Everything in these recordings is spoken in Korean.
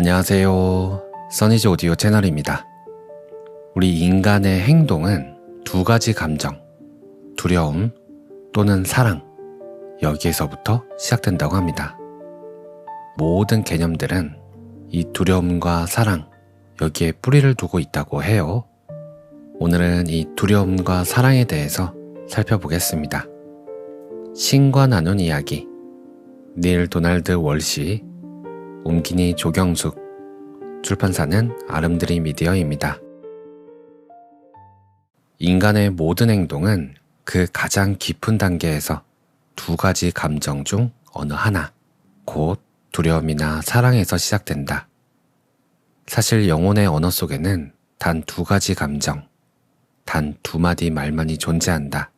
안녕하세요. 써니즈 오디오 채널입니다. 우리 인간의 행동은 두 가지 감정, 두려움 또는 사랑, 여기에서부터 시작된다고 합니다. 모든 개념들은 이 두려움과 사랑, 여기에 뿌리를 두고 있다고 해요. 오늘은 이 두려움과 사랑에 대해서 살펴보겠습니다. 신과 나눈 이야기, 닐 도날드 월시, 옴기니 조경숙, 출판사는 아름드리 미디어입니다. 인간의 모든 행동은 그 가장 깊은 단계에서 두 가지 감정 중 어느 하나, 곧 두려움이나 사랑에서 시작된다. 사실 영혼의 언어 속에는 단 두 가지 감정, 단 두 마디 말만이 존재한다.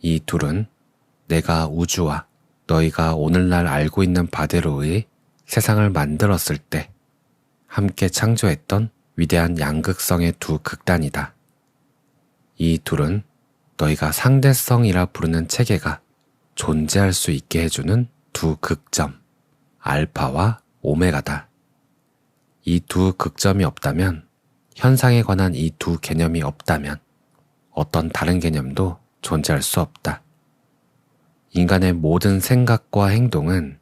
이 둘은 내가 우주와 너희가 오늘날 알고 있는 바대로의 세상을 만들었을 때 함께 창조했던 위대한 양극성의 두 극단이다. 이 둘은 너희가 상대성이라 부르는 체계가 존재할 수 있게 해주는 두 극점, 알파와 오메가다. 이 두 극점이 없다면, 현상에 관한 이 두 개념이 없다면, 어떤 다른 개념도 존재할 수 없다. 인간의 모든 생각과 행동은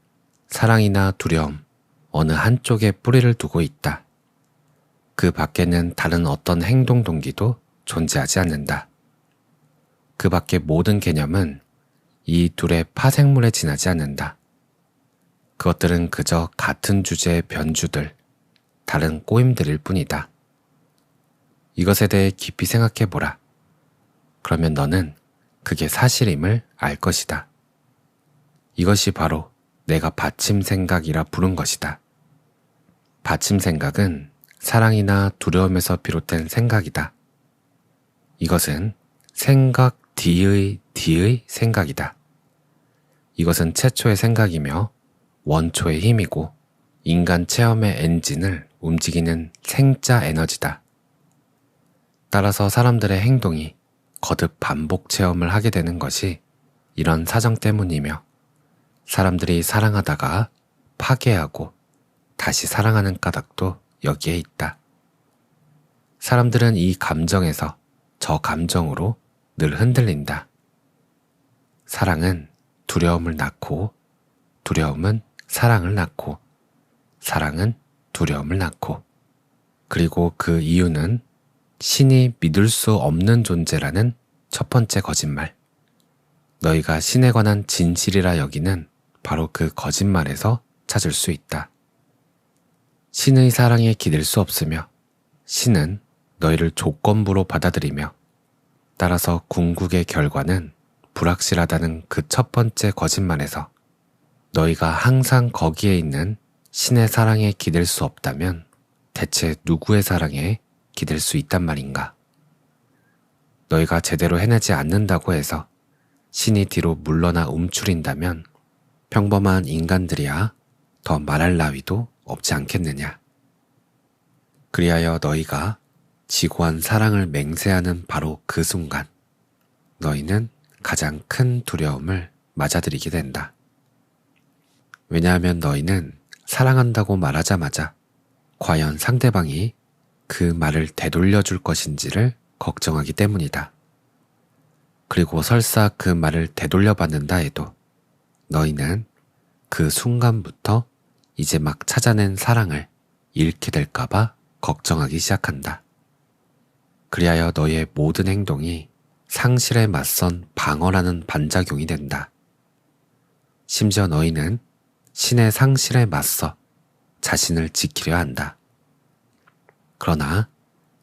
사랑이나 두려움, 어느 한쪽에 뿌리를 두고 있다. 그 밖에는 다른 어떤 행동 동기도 존재하지 않는다. 그 밖의 모든 개념은 이 둘의 파생물에 지나지 않는다. 그것들은 그저 같은 주제의 변주들, 다른 꼬임들일 뿐이다. 이것에 대해 깊이 생각해 보라. 그러면 너는 그게 사실임을 알 것이다. 이것이 바로 내가 받침 생각이라 부른 것이다. 받침 생각은 사랑이나 두려움에서 비롯된 생각이다. 이것은 생각 D의 D의 생각이다. 이것은 최초의 생각이며 원초의 힘이고 인간 체험의 엔진을 움직이는 생자 에너지다. 따라서 사람들의 행동이 거듭 반복 체험을 하게 되는 것이 이런 사정 때문이며 사람들이 사랑하다가 파괴하고 다시 사랑하는 까닭도 여기에 있다. 사람들은 이 감정에서 저 감정으로 늘 흔들린다. 사랑은 두려움을 낳고, 두려움은 사랑을 낳고, 사랑은 두려움을 낳고, 그리고 그 이유는 신이 믿을 수 없는 존재라는 첫 번째 거짓말. 너희가 신에 관한 진실이라 여기는 바로 그 거짓말에서 찾을 수 있다. 신의 사랑에 기댈 수 없으며 신은 너희를 조건부로 받아들이며 따라서 궁극의 결과는 불확실하다는 그 첫 번째 거짓말에서 너희가 항상 거기에 있는 신의 사랑에 기댈 수 없다면 대체 누구의 사랑에 기댈 수 있단 말인가? 너희가 제대로 해내지 않는다고 해서 신이 뒤로 물러나 움츠린다면 평범한 인간들이야 더 말할 나위도 없지 않겠느냐. 그리하여 너희가 지고한 사랑을 맹세하는 바로 그 순간, 너희는 가장 큰 두려움을 맞아들이게 된다. 왜냐하면 너희는 사랑한다고 말하자마자 과연 상대방이 그 말을 되돌려 줄 것인지를 걱정하기 때문이다. 그리고 설사 그 말을 되돌려 받는다 해도 너희는 그 순간부터 이제 막 찾아낸 사랑을 잃게 될까봐 걱정하기 시작한다. 그리하여 너의 모든 행동이 상실에 맞선 방어라는 반작용이 된다. 심지어 너희는 신의 상실에 맞서 자신을 지키려 한다. 그러나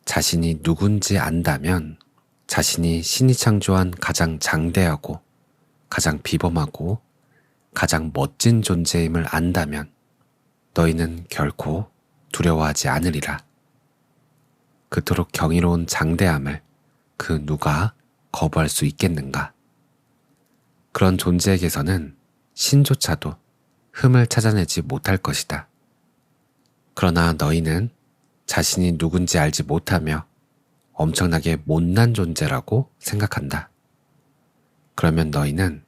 자신이 누군지 안다면 자신이 신이 창조한 가장 장대하고 가장 비범하고 가장 멋진 존재임을 안다면 너희는 결코 두려워하지 않으리라. 그토록 경이로운 장대함을 그 누가 거부할 수 있겠는가? 그런 존재에게서는 신조차도 흠을 찾아내지 못할 것이다. 그러나 너희는 자신이 누군지 알지 못하며 엄청나게 못난 존재라고 생각한다. 그러면 너희는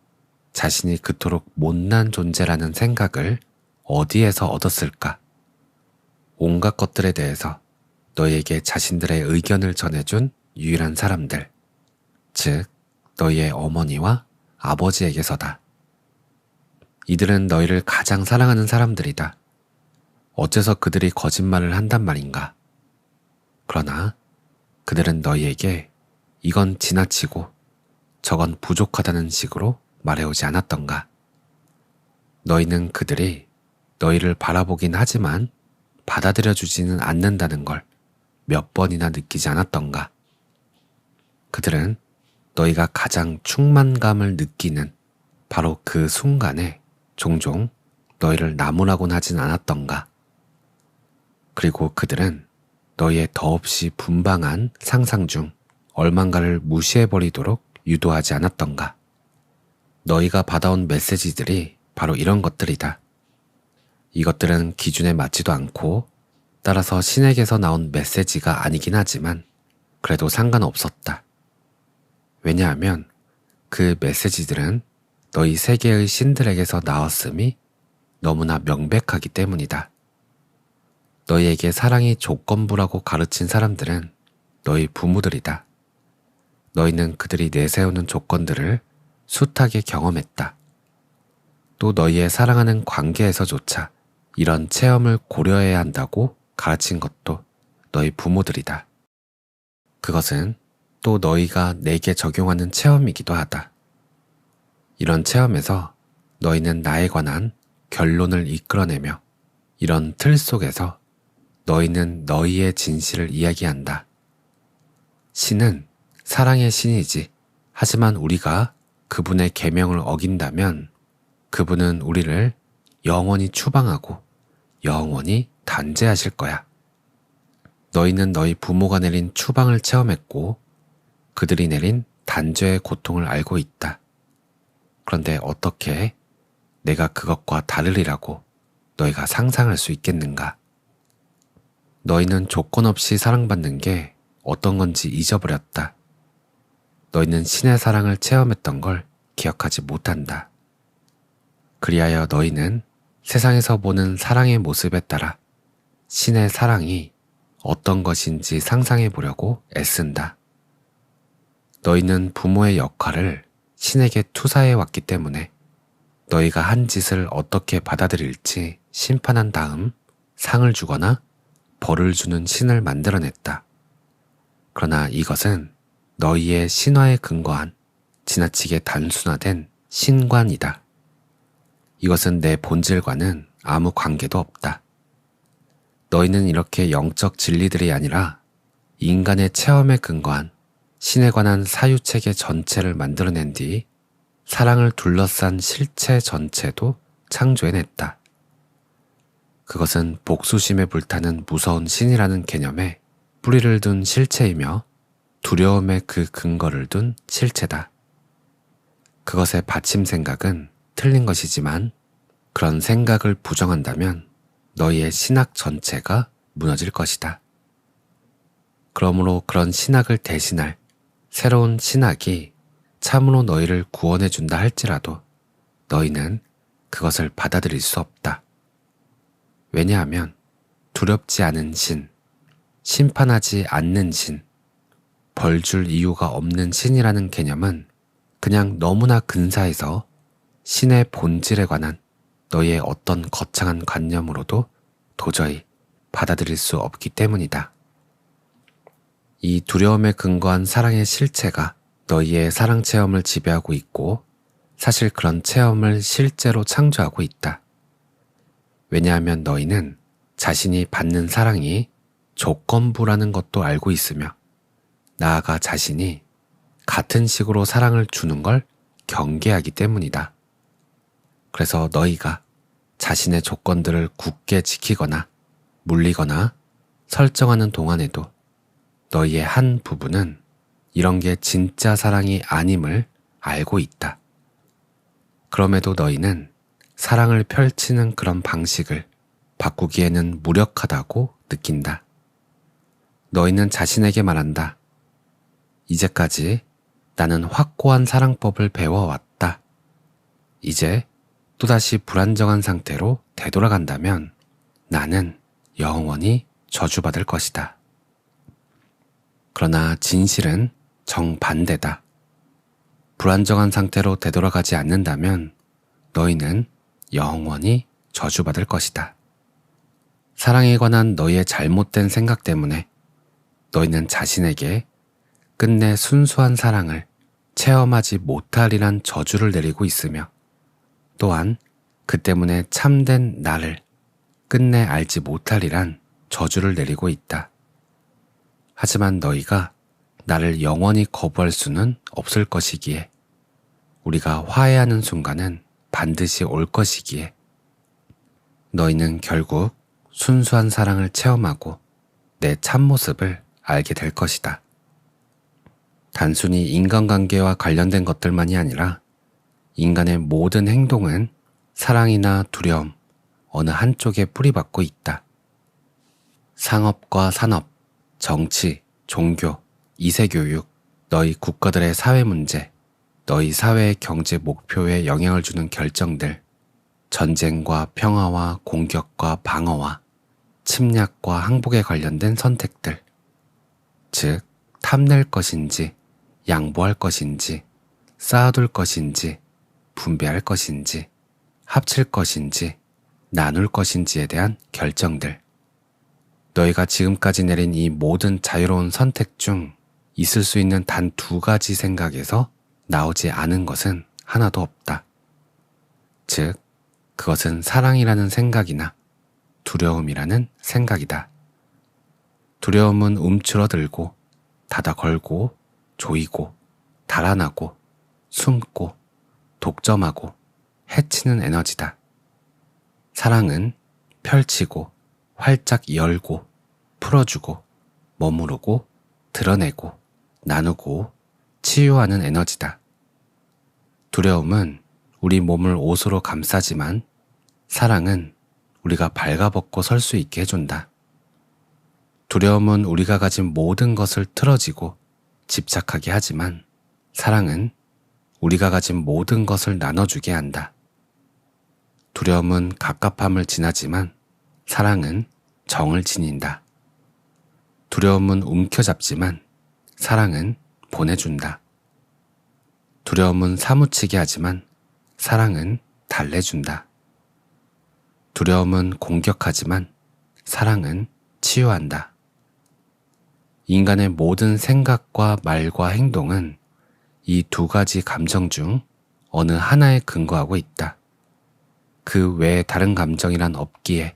자신이 그토록 못난 존재라는 생각을 어디에서 얻었을까 온갖 것들에 대해서 너희에게 자신들의 의견을 전해준 유일한 사람들, 즉, 너희의 어머니와 아버지에게서다. 이들은 너희를 가장 사랑하는 사람들이다. 어째서 그들이 거짓말을 한단 말인가? 그러나 그들은 너희에게 이건 지나치고 저건 부족하다는 식으로 말해오지 않았던가? 너희는 그들이 너희를 바라보긴 하지만 받아들여주지는 않는다는 걸 몇 번이나 느끼지 않았던가? 그들은 너희가 가장 충만감을 느끼는 바로 그 순간에 종종 너희를 나무라곤 하진 않았던가? 그리고 그들은 너희의 더없이 분방한 상상 중 얼만가를 무시해버리도록 유도하지 않았던가? 너희가 받아온 메시지들이 바로 이런 것들이다. 이것들은 기준에 맞지도 않고 따라서 신에게서 나온 메시지가 아니긴 하지만 그래도 상관없었다. 왜냐하면 그 메시지들은 너희 세계의 신들에게서 나왔음이 너무나 명백하기 때문이다. 너희에게 사랑이 조건부라고 가르친 사람들은 너희 부모들이다. 너희는 그들이 내세우는 조건들을 숱하게 경험했다. 또 너희의 사랑하는 관계에서조차 이런 체험을 고려해야 한다고 가르친 것도 너희 부모들이다. 그것은 또 너희가 내게 적용하는 체험이기도 하다. 이런 체험에서 너희는 나에 관한 결론을 이끌어내며 이런 틀 속에서 너희는 너희의 진실을 이야기한다. 신은 사랑의 신이지. 하지만 우리가 그분의 계명을 어긴다면 그분은 우리를 영원히 추방하고 영원히 단죄하실 거야. 너희는 너희 부모가 내린 추방을 체험했고 그들이 내린 단죄의 고통을 알고 있다. 그런데 어떻게 내가 그것과 다르리라고 너희가 상상할 수 있겠는가? 너희는 조건 없이 사랑받는 게 어떤 건지 잊어버렸다. 너희는 신의 사랑을 체험했던 걸 기억하지 못한다. 그리하여 너희는 세상에서 보는 사랑의 모습에 따라 신의 사랑이 어떤 것인지 상상해 보려고 애쓴다. 너희는 부모의 역할을 신에게 투사해 왔기 때문에 너희가 한 짓을 어떻게 받아들일지 심판한 다음 상을 주거나 벌을 주는 신을 만들어냈다. 그러나 이것은 너희의 신화에 근거한 지나치게 단순화된 신관이다. 이것은 내 본질과는 아무 관계도 없다. 너희는 이렇게 영적 진리들이 아니라 인간의 체험에 근거한 신에 관한 사유체계 전체를 만들어낸 뒤 사랑을 둘러싼 실체 전체도 창조해냈다. 그것은 복수심에 불타는 무서운 신이라는 개념에 뿌리를 둔 실체이며 두려움의 그 근거를 둔 실체다. 그것의 받침 생각은 틀린 것이지만 그런 생각을 부정한다면 너희의 신학 전체가 무너질 것이다. 그러므로 그런 신학을 대신할 새로운 신학이 참으로 너희를 구원해 준다 할지라도 너희는 그것을 받아들일 수 없다. 왜냐하면 두렵지 않은 신, 심판하지 않는 신, 벌 줄 이유가 없는 신이라는 개념은 그냥 너무나 근사해서 신의 본질에 관한 너희의 어떤 거창한 관념으로도 도저히 받아들일 수 없기 때문이다. 이 두려움에 근거한 사랑의 실체가 너희의 사랑 체험을 지배하고 있고 사실 그런 체험을 실제로 창조하고 있다. 왜냐하면 너희는 자신이 받는 사랑이 조건부라는 것도 알고 있으며 나아가 자신이 같은 식으로 사랑을 주는 걸 경계하기 때문이다. 그래서 너희가 자신의 조건들을 굳게 지키거나 물리거나 설정하는 동안에도 너희의 한 부분은 이런 게 진짜 사랑이 아님을 알고 있다. 그럼에도 너희는 사랑을 펼치는 그런 방식을 바꾸기에는 무력하다고 느낀다. 너희는 자신에게 말한다. 이제까지 나는 확고한 사랑법을 배워왔다. 이제 또다시 불안정한 상태로 되돌아간다면 나는 영원히 저주받을 것이다. 그러나 진실은 정반대다. 불안정한 상태로 되돌아가지 않는다면 너희는 영원히 저주받을 것이다. 사랑에 관한 너희의 잘못된 생각 때문에 너희는 자신에게 끝내 순수한 사랑을 체험하지 못하리란 저주를 내리고 있으며 또한 그 때문에 참된 나를 끝내 알지 못하리란 저주를 내리고 있다. 하지만 너희가 나를 영원히 거부할 수는 없을 것이기에 우리가 화해하는 순간은 반드시 올 것이기에 너희는 결국 순수한 사랑을 체험하고 내 참모습을 알게 될 것이다. 단순히 인간관계와 관련된 것들만이 아니라 인간의 모든 행동은 사랑이나 두려움 어느 한쪽에 뿌리박고 있다. 상업과 산업, 정치, 종교, 이세교육, 너희 국가들의 사회 문제, 너희 사회의 경제 목표에 영향을 주는 결정들, 전쟁과 평화와 공격과 방어와 침략과 항복에 관련된 선택들, 즉, 탐낼 것인지, 양보할 것인지, 쌓아둘 것인지, 분배할 것인지, 합칠 것인지, 나눌 것인지에 대한 결정들. 너희가 지금까지 내린 이 모든 자유로운 선택 중 있을 수 있는 단 두 가지 생각에서 나오지 않은 것은 하나도 없다. 즉, 그것은 사랑이라는 생각이나 두려움이라는 생각이다. 두려움은 움츠러들고, 닫아 걸고, 조이고, 달아나고, 숨고, 독점하고, 해치는 에너지다. 사랑은 펼치고, 활짝 열고, 풀어주고, 머무르고, 드러내고, 나누고, 치유하는 에너지다. 두려움은 우리 몸을 옷으로 감싸지만 사랑은 우리가 발가벗고 설 수 있게 해준다. 두려움은 우리가 가진 모든 것을 틀어지고 집착하게 하지만 사랑은 우리가 가진 모든 것을 나눠주게 한다. 두려움은 갑갑함을 지나지만 사랑은 정을 지닌다. 두려움은 움켜잡지만 사랑은 보내준다. 두려움은 사무치게 하지만 사랑은 달래준다. 두려움은 공격하지만 사랑은 치유한다. 인간의 모든 생각과 말과 행동은 이 두 가지 감정 중 어느 하나에 근거하고 있다. 그 외에 다른 감정이란 없기에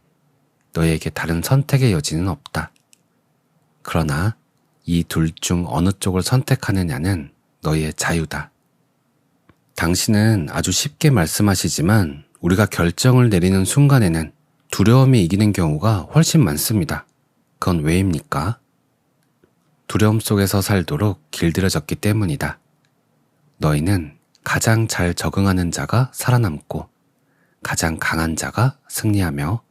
너에게 다른 선택의 여지는 없다. 그러나 이 둘 중 어느 쪽을 선택하느냐는 너희의 자유다. 당신은 아주 쉽게 말씀하시지만 우리가 결정을 내리는 순간에는 두려움이 이기는 경우가 훨씬 많습니다. 그건 왜입니까? 두려움 속에서 살도록 길들여졌기 때문이다. 너희는 가장 잘 적응하는 자가 살아남고 가장 강한 자가 승리하며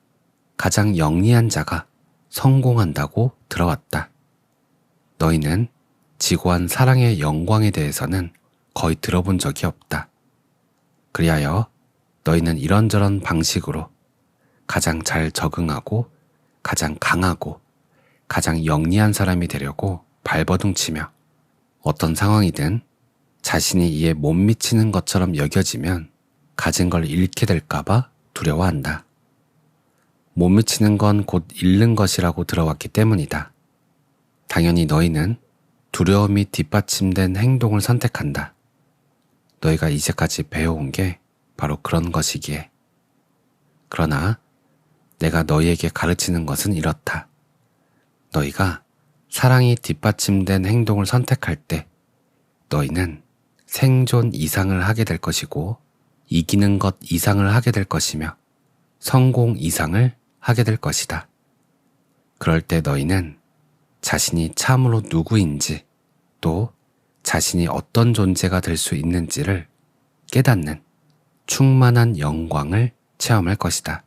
가장 영리한 자가 성공한다고 들어왔다. 너희는 지고한 사랑의 영광에 대해서는 거의 들어본 적이 없다. 그리하여 너희는 이런저런 방식으로 가장 잘 적응하고 가장 강하고 가장 영리한 사람이 되려고 발버둥 치며 어떤 상황이든 자신이 이에 못 미치는 것처럼 여겨지면 가진 걸 잃게 될까봐 두려워한다. 못 미치는 건 곧 잃는 것이라고 들어왔기 때문이다. 당연히 너희는 두려움이 뒷받침된 행동을 선택한다. 너희가 이제까지 배워온 게 바로 그런 것이기에. 그러나 내가 너희에게 가르치는 것은 이렇다. 너희가 사랑이 뒷받침된 행동을 선택할 때 너희는 생존 이상을 하게 될 것이고 이기는 것 이상을 하게 될 것이며 성공 이상을 하게 될 것이다. 그럴 때 너희는 자신이 참으로 누구인지 또 자신이 어떤 존재가 될 수 있는지를 깨닫는 충만한 영광을 체험할 것이다.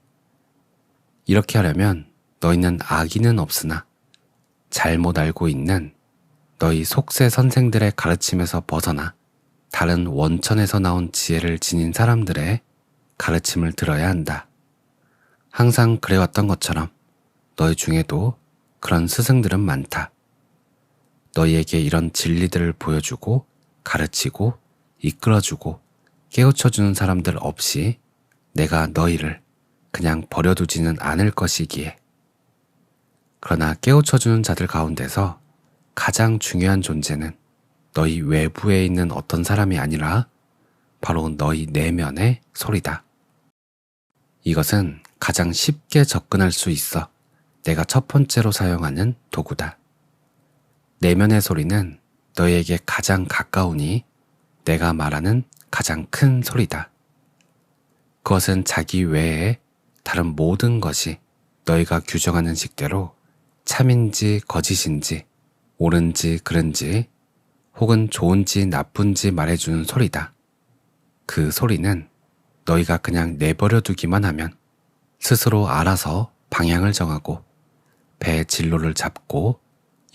이렇게 하려면 너희는 악의는 없으나 잘못 알고 있는 너희 속세 선생들의 가르침에서 벗어나 다른 원천에서 나온 지혜를 지닌 사람들의 가르침을 들어야 한다. 항상 그래왔던 것처럼 너희 중에도 그런 스승들은 많다. 너희에게 이런 진리들을 보여주고 가르치고 이끌어주고 깨우쳐주는 사람들 없이 내가 너희를 그냥 버려두지는 않을 것이기에. 그러나 깨우쳐주는 자들 가운데서 가장 중요한 존재는 너희 외부에 있는 어떤 사람이 아니라 바로 너희 내면의 소리다. 이것은 가장 쉽게 접근할 수 있어 내가 첫 번째로 사용하는 도구다. 내면의 소리는 너희에게 가장 가까우니 내가 말하는 가장 큰 소리다. 그것은 자기 외에 다른 모든 것이 너희가 규정하는 식대로 참인지 거짓인지 옳은지 그른지 혹은 좋은지 나쁜지 말해주는 소리다. 그 소리는 너희가 그냥 내버려 두기만 하면 스스로 알아서 방향을 정하고 배의 진로를 잡고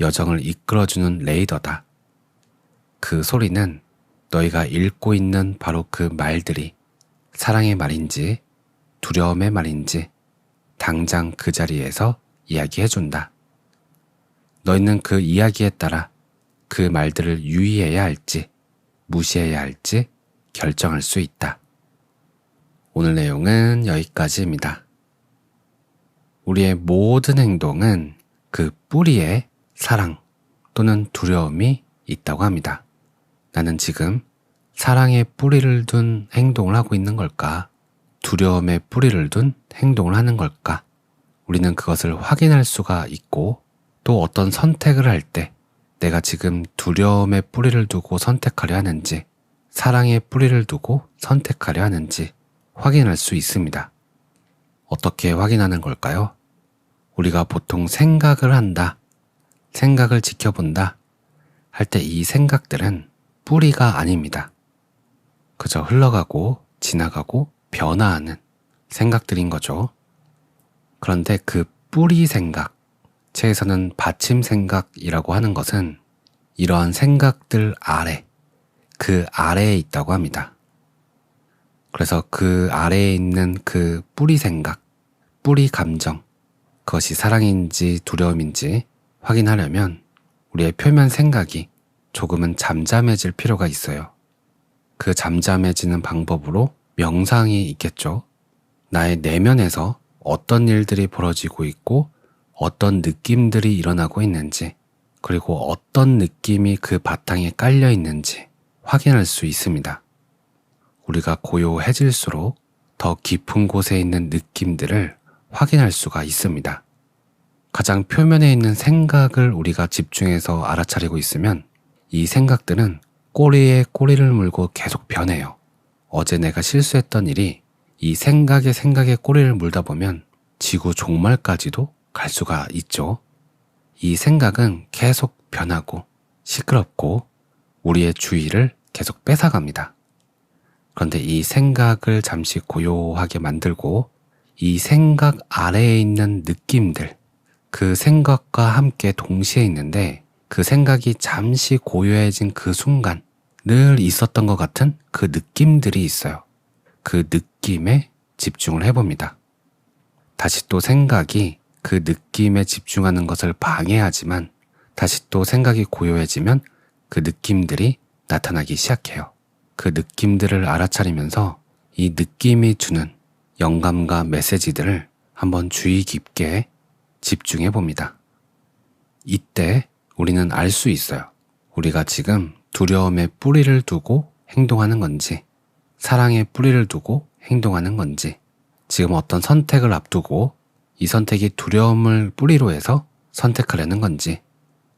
여정을 이끌어주는 레이더다. 그 소리는 너희가 읽고 있는 바로 그 말들이 사랑의 말인지 두려움의 말인지 당장 그 자리에서 이야기해준다. 너희는 그 이야기에 따라 그 말들을 유의해야 할지 무시해야 할지 결정할 수 있다. 오늘 내용은 여기까지입니다. 우리의 모든 행동은 그 뿌리에 사랑 또는 두려움이 있다고 합니다. 나는 지금 사랑의 뿌리를 둔 행동을 하고 있는 걸까? 두려움의 뿌리를 둔 행동을 하는 걸까? 우리는 그것을 확인할 수가 있고 또 어떤 선택을 할 때 내가 지금 두려움의 뿌리를 두고 선택하려 하는지 사랑의 뿌리를 두고 선택하려 하는지 확인할 수 있습니다. 어떻게 확인하는 걸까요? 우리가 보통 생각을 한다, 생각을 지켜본다 할 때 이 생각들은 뿌리가 아닙니다. 그저 흘러가고 지나가고 변화하는 생각들인 거죠. 그런데 그 뿌리 생각, 체에서는 받침 생각이라고 하는 것은 이러한 생각들 아래, 그 아래에 있다고 합니다. 그래서 그 아래에 있는 그 뿌리 생각, 뿌리 감정, 그것이 사랑인지 두려움인지 확인하려면 우리의 표면 생각이 조금은 잠잠해질 필요가 있어요. 그 잠잠해지는 방법으로 명상이 있겠죠. 나의 내면에서 어떤 일들이 벌어지고 있고 어떤 느낌들이 일어나고 있는지 그리고 어떤 느낌이 그 바탕에 깔려 있는지 확인할 수 있습니다. 우리가 고요해질수록 더 깊은 곳에 있는 느낌들을 확인할 수가 있습니다. 가장 표면에 있는 생각을 우리가 집중해서 알아차리고 있으면 이 생각들은 꼬리에 꼬리를 물고 계속 변해요. 어제 내가 실수했던 일이 이 생각에 생각에 꼬리를 물다 보면 지구 종말까지도 갈 수가 있죠. 이 생각은 계속 변하고 시끄럽고 우리의 주의를 계속 뺏어갑니다. 그런데 이 생각을 잠시 고요하게 만들고 이 생각 아래에 있는 느낌들, 그 생각과 함께 동시에 있는데 그 생각이 잠시 고요해진 그 순간 늘 있었던 것 같은 그 느낌들이 있어요. 그 느낌에 집중을 해봅니다. 다시 또 생각이 그 느낌에 집중하는 것을 방해하지만 다시 또 생각이 고요해지면 그 느낌들이 나타나기 시작해요. 그 느낌들을 알아차리면서 이 느낌이 주는 영감과 메시지들을 한번 주의 깊게 집중해 봅니다. 이때 우리는 알 수 있어요. 우리가 지금 두려움의 뿌리를 두고 행동하는 건지, 사랑의 뿌리를 두고 행동하는 건지, 지금 어떤 선택을 앞두고 이 선택이 두려움을 뿌리로 해서 선택하려는 건지,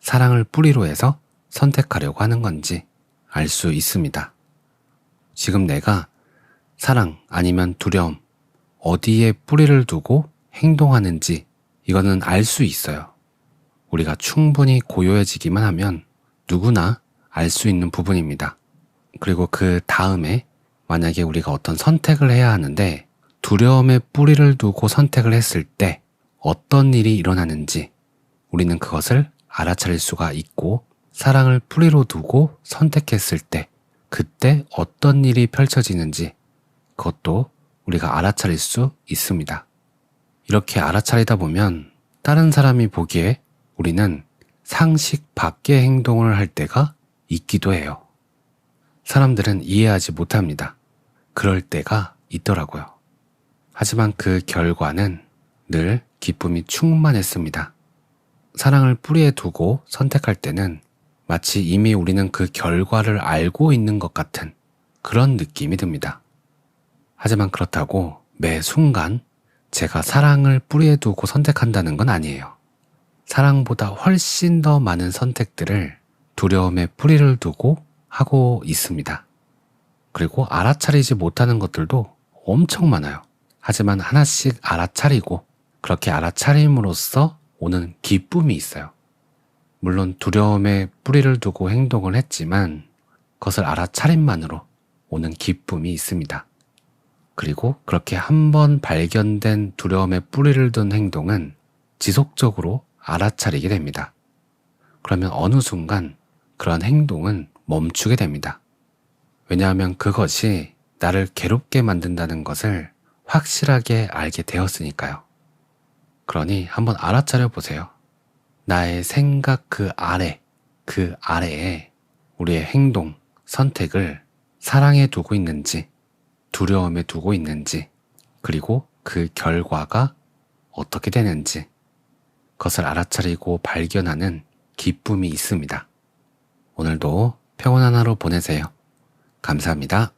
사랑을 뿌리로 해서 선택하려고 하는 건지 알 수 있습니다. 지금 내가 사랑 아니면 두려움 어디에 뿌리를 두고 행동하는지 이거는 알 수 있어요. 우리가 충분히 고요해지기만 하면 누구나 알 수 있는 부분입니다. 그리고 그 다음에 만약에 우리가 어떤 선택을 해야 하는데 두려움의 뿌리를 두고 선택을 했을 때 어떤 일이 일어나는지 우리는 그것을 알아차릴 수가 있고 사랑을 뿌리로 두고 선택했을 때 그때 어떤 일이 펼쳐지는지 그것도 우리가 알아차릴 수 있습니다. 이렇게 알아차리다 보면 다른 사람이 보기에 우리는 상식 밖의 행동을 할 때가 있기도 해요. 사람들은 이해하지 못합니다. 그럴 때가 있더라고요. 하지만 그 결과는 늘 기쁨이 충만했습니다. 사랑을 뿌리에 두고 선택할 때는 마치 이미 우리는 그 결과를 알고 있는 것 같은 그런 느낌이 듭니다. 하지만 그렇다고 매 순간 제가 사랑을 뿌리에 두고 선택한다는 건 아니에요. 사랑보다 훨씬 더 많은 선택들을 두려움에 뿌리를 두고 하고 있습니다. 그리고 알아차리지 못하는 것들도 엄청 많아요. 하지만 하나씩 알아차리고 그렇게 알아차림으로써 오는 기쁨이 있어요. 물론 두려움에 뿌리를 두고 행동을 했지만 그것을 알아차림만으로 오는 기쁨이 있습니다. 그리고 그렇게 한 번 발견된 두려움에 뿌리를 둔 행동은 지속적으로 알아차리게 됩니다. 그러면 어느 순간 그런 행동은 멈추게 됩니다. 왜냐하면 그것이 나를 괴롭게 만든다는 것을 확실하게 알게 되었으니까요. 그러니 한번 알아차려 보세요. 나의 생각 그 아래, 그 아래에 우리의 행동, 선택을 사랑에 두고 있는지, 두려움에 두고 있는지, 그리고 그 결과가 어떻게 되는지, 그것을 알아차리고 발견하는 기쁨이 있습니다. 오늘도 평온한 하루 보내세요. 감사합니다.